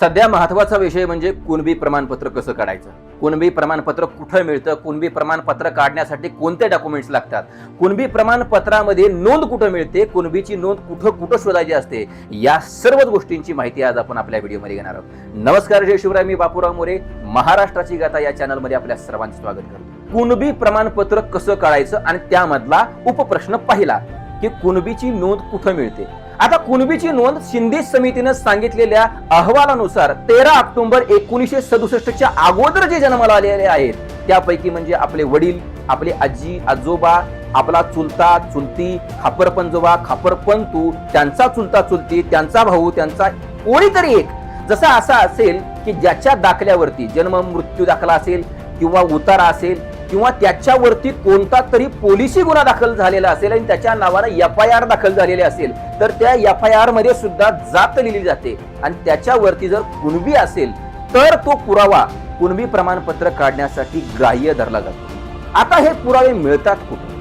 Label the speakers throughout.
Speaker 1: सध्या महत्त्वाचा विषय म्हणजे कुणबी प्रमाणपत्र कसं काढायचं? कुणबी प्रमाणपत्र कुठं मिळतं? कुणबी प्रमाणपत्र काढण्यासाठी कोणते डॉक्युमेंट्स लागतात? कुणबी प्रमाणपत्रामध्ये नोंद कुठं मिळते? कुणबीची नोंद कुठं कुठं शोधायची असते? या सर्वच गोष्टींची माहिती आज आपण आपल्या व्हिडिओमध्ये घेणार आहोत. नमस्कार जय शिवराय. मी बापूराव मोरे. महाराष्ट्राची गाथा या चॅनलमध्ये आपल्या सर्वांचं स्वागत करतो. कुणबी प्रमाणपत्र कसं काढायचं? आणि त्यामधला उपप्रश्न पहिला की कुणबीची नोंद कुठं मिळते? आता कुणबीची नोंद शिंदे समितीनं सांगितलेल्या अहवालानुसार तेरा ऑक्टोबर एकोणीसशे सदुसष्टच्या अगोदर जे जन्माला आलेले आहेत त्यापैकी म्हणजे आपले वडील आपले आजी आजोबा आपला चुलता चुलती खापर पंजोबा खापर पंतू त्यांचा चुलता चुलती त्यांचा भाऊ त्यांचा कोणीतरी एक. जसा असा असेल की ज्याच्या दाखल्यावरती जन्म मृत्यू दाखला असेल किंवा उतारा असेल किंवा त्याच्यावरती कोणता तरी पोलिसी गुन्हा दाखल झालेला असेल आणि त्याच्या नावानं एफ आय आर दाखल झालेले असेल तर त्या एफ आय आरमध्ये सुद्धा जात लिहिली जाते. आणि त्याच्यावरती जर कुणबी असेल तर तो पुरावा कुणबी प्रमाणपत्र काढण्यासाठी ग्राह्य धरला जातो. आता हे पुरावे मिळतात कुठे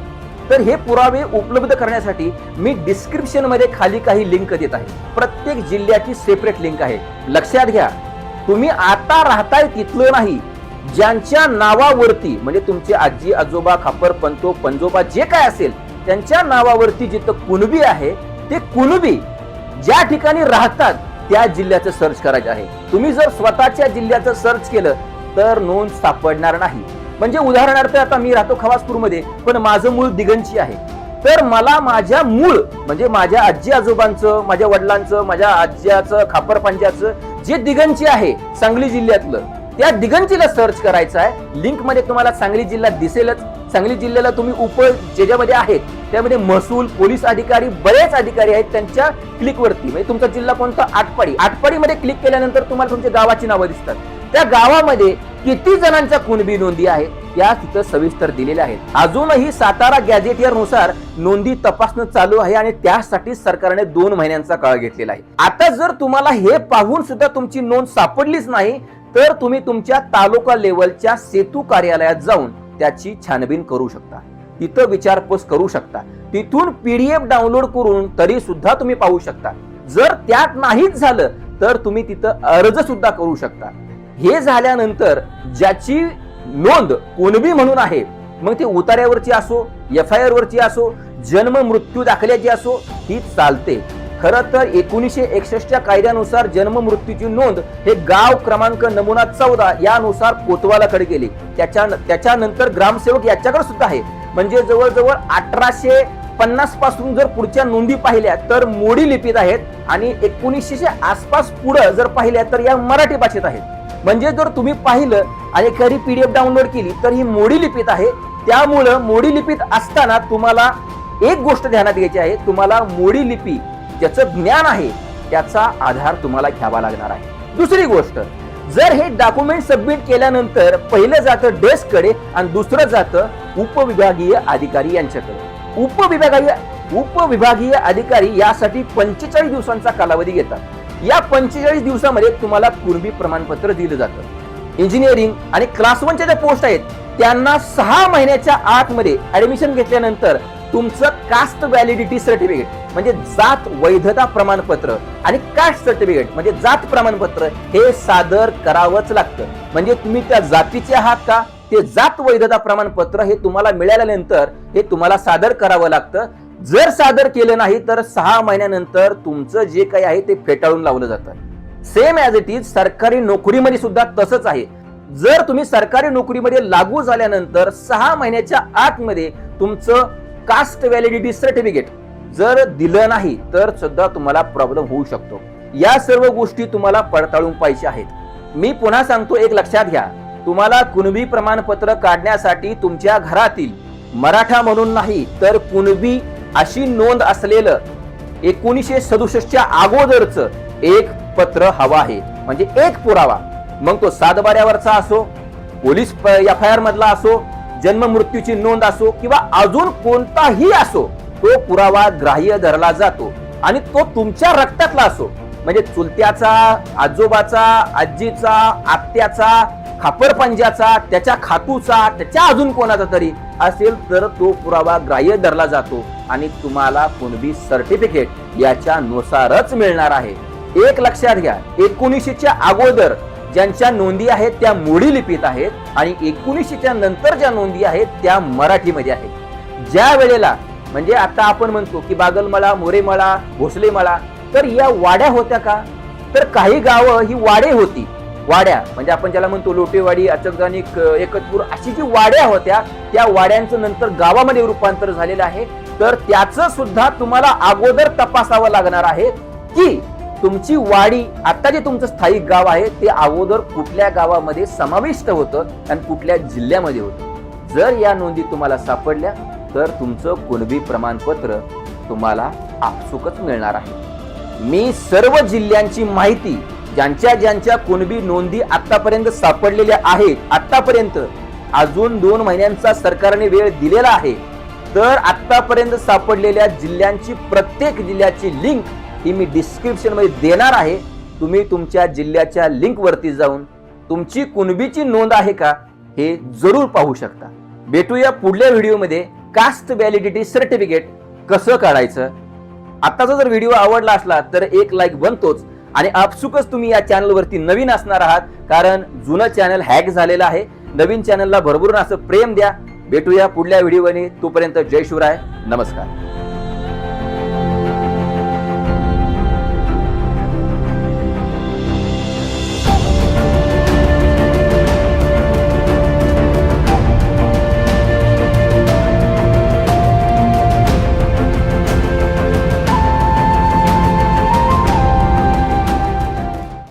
Speaker 1: तर हे पुरावे उपलब्ध करण्यासाठी मी डिस्क्रिप्शनमध्ये खाली काही लिंक देत आहे. प्रत्येक जिल्ह्याची सेपरेट लिंक आहे. लक्षात घ्या तुम्ही आता राहताय तिथलं नाही ज्यांच्या नावावरती म्हणजे तुमचे आजी आजोबा खापर पंतो पंजोबा जे काय असेल त्यांच्या नावावरती जिथं कुणबी आहे ते कुणबी ज्या ठिकाणी राहतात त्या जिल्ह्याचं सर्च करायचं आहे. तुम्ही जर स्वतःच्या जिल्ह्याचं सर्च केलं तर नोंद सापडणार नाही. म्हणजे उदाहरणार्थ आता मी राहतो खवासपूरमध्ये पण माझं मूळ दिगंची आहे. तर मला माझ्या मूळ म्हणजे माझ्या आजी आजोबांचं माझ्या वडिलांचं माझ्या आज्याचं खापर पंजाचं जे दिगंची आहे सांगली जिल्ह्यातलं त्या दिगंचीला सर्च करायचं आहे. लिंकमध्ये तुम्हाला सांगली जिल्हा दिसेलच. सांगली जिल्ह्याला तुम्ही उप ज्याच्यामध्ये आहेत त्यामध्ये महसूल पोलीस अधिकारी बरेच अधिकारी आहेत त्यांच्या क्लिक वरती म्हणजे तुमचा जिल्हा कोणता? आटपाडी. आटपाडीमध्ये क्लिक केल्यानंतर तुम्हाला तुमच्या गावाची नावं दिसतात. त्या गावामध्ये किती जणांच्या कुणबी नोंदी आहेत या तिथं सविस्तर दिलेल्या आहेत. अजूनही सातारा गॅजेटियरनुसार नोंदी तपासणं चालू आहे आणि त्यासाठी सरकारने दोन महिन्यांचा काळ घेतलेला आहे. आता जर तुम्हाला हे पाहून सुद्धा तुमची नोंद सापडलीच नाही तर तुम्ही तुमच्या तालुका लेवलच्या सेतू कार्यालयात जाऊन त्याची छानबीन करू शकता. तिथं विचारपूस करू शकता. तिथून पीडीएफ डाउनलोड करून तरी सुद्धा तुम्ही पाहू शकता. जर त्यात नाहीच झालं तर तुम्ही तिथं अर्ज सुद्धा करू शकता. हे झाल्यानंतर ज्याची नोंद कोणबी म्हणून आहे मग ती उतार्यावरची असो एफ आय आर वरची असो जन्म मृत्यू दाखल्याची असो ही चालते. खरं तर एकोणीसशे एकसष्टच्या कायद्यानुसार जन्म मृत्यूची नोंद हे गाव क्रमांक नमुना चौदा यानुसार कोतवालाकडे गेली. त्याच्या त्याच्यानंतर ग्रामसेवक याच्याकडे सुद्धा आहे. म्हणजे जवळजवळ अठराशे पन्नासपासून जर पुढच्या नोंदी पाहिल्या तर मोडी लिपीत आहेत आणि एकोणीसशे आसपास पुढं जर पाहिल्या तर या मराठी भाषेत आहेत. म्हणजे जर तुम्ही पाहिलं आणि डी एफ डाउनलोड केली तर ही मोडी लिपीत आहे. त्यामुळं मोडी लिपीत असताना तुम्हाला एक गोष्ट ध्यानात घ्यायची आहे. तुम्हाला मोडी लिपी ज्याचं ज्ञान आहे त्याचा आधार तुम्हाला घ्यावा लागणार आहे. दुसरी गोष्ट जर हे डॉक्युमेंट सबमिट केल्यानंतर पहिलं जातं डेस्ककडे आणि दुसरं जातं उपविभागीय अधिकारी यांच्याकडे. उपविभागीय उपविभागीय अधिकारी यासाठी पंचेचाळीस दिवसांचा कालावधी घेतात. या पंचेचाळीस दिवसामध्ये तुम्हाला कुणबी प्रमाणपत्र दिलं जातं. इंजिनिअरिंग आणि क्लास वनच्या ज्या पोस्ट आहेत त्यांना सहा महिन्याच्या आतमध्ये ऍडमिशन घेतल्यानंतर तुमचं कास्ट व्हॅलिडिटी सर्टिफिकेट म्हणजे जात वैधता प्रमाणपत्र आणि कास्ट सर्टिफिकेट म्हणजे जात प्रमाणपत्र हे सादर करावंच लागतं. म्हणजे तुम्ही त्या जातीचे आहात का? ते जात वैधता प्रमाणपत्र हे तुम्हाला मिळाल्यानंतर हे तुम्हाला सादर करावं लागतं. जर सादर केलं नाही तर सहा महिन्यानंतर तुमचं जे काही आहे ते फेटाळून लावलं जातं. सेम ॲज इट इज सरकारी नोकरीमध्ये सुद्धा तसंच आहे. जर तुम्ही सरकारी नोकरीमध्ये लागू झाल्यानंतर सहा महिन्याच्या आतमध्ये तुमचं कास्ट व्हॅलिडिटी सर्टिफिकेट जर दिलं नाही तर सुद्धा तुम्हाला प्रॉब्लेम होऊ शकतो. या सर्व गोष्टी तुम्हाला पडताळून पाहिजे आहेत. मी पुन्हा सांगतो एक लक्षात घ्या. तुम्हाला कुणबी प्रमाणपत्र काढण्यासाठी तुमच्या घरातील मराठा म्हणून नाही तर कुणबी अशी नोंद असलेलं एकोणीसशे सदुसष्टच्या अगोदरच एक पत्र हवा आहे. म्हणजे एक पुरावा. मग तो सातबाऱ्यावरचा असो पोलीस एफ आय आर मधला असो जन्म मृत्यूची नोंद असो किंवा अजून कोणताही असो तो पुरावा ग्राह्य धरला जातो आणि तो तुमच्या रक्तातला असो. म्हणजे चुलत्याचा आजोबाचा आजीचा आत्याचा खापरपंजाचा त्याच्या खातूचा त्याच्या अजून कोणाचा तरी असेल तर तो पुरावा ग्राह्य धरला जातो आणि तुम्हाला कुणबी सर्टिफिकेट याच्या नुसारच मिळणार आहे. एक लक्षात घ्या एकोणीसशेच्या अगोदर ज्यांच्या नोंदी आहेत त्या मोडी लिपीत आहेत आणि एकोणीसशेच्या नंतर ज्या नोंदी आहेत त्या मराठीमध्ये आहेत. ज्या वेळेला म्हणजे आता आपण म्हणतो की बागलमळा मोरेमळा भोसलेमळा तर या वाड्या होत्या का? तर काही गावं ही वाडे होती. वाड्या म्हणजे आपण ज्याला म्हणतो लोटेवाडी अचकदानी एकतपूर अशी जी वाड्या होत्या त्या वाड्यांचं नंतर गावामध्ये रूपांतर झालेलं आहे. तर त्याचं सुद्धा तुम्हाला अगोदर तपासावं लागणार आहे की तुमची वाडी आता जे तुमचं स्थायिक गाव आहे ते अगोदर कुठल्या गावामध्ये समाविष्ट होतं आणि कुठल्या जिल्ह्यामध्ये होतं? जर या नोंदी तुम्हाला सापडल्या तर तुमचं कुणबी प्रमाणपत्र तुम्हाला आपसुकच मिळणार आहे. मी सर्व जिल्ह्यांची माहिती ज्यांच्या ज्यांच्या कुणबी नोंदी आतापर्यंत सापडलेल्या आहेत आतापर्यंत अजून दोन महिन्यांचा सरकारने वेळ दिलेला आहे तर आतापर्यंत सापडलेल्या जिल्ह्यांची प्रत्येक जिल्ह्याची लिंक ही मी डिस्क्रिप्शनमध्ये देणार आहे. तुम्ही तुमच्या जिल्ह्याच्या लिंकवरती जाऊन तुमची कुणबीची नोंद आहे का हे जरूर पाहू शकता. भेटूया पुढल्या व्हिडिओमध्ये कास्ट व्हॅलिडिटी सर्टिफिकेट कसं काढायचं? आत्ताचा जर व्हिडिओ आवडला असला तर एक लाईक बनतोच. आणि आपसुकच तुम्ही या चॅनलवरती नवीन असणार आहात कारण जुनं चॅनल हॅक झालेलं आहे. नवीन चॅनलला भरभरून असं प्रेम द्या. भेटूया पुढल्या व्हिडिओने. तोपर्यंत जय शिवराय. नमस्कार.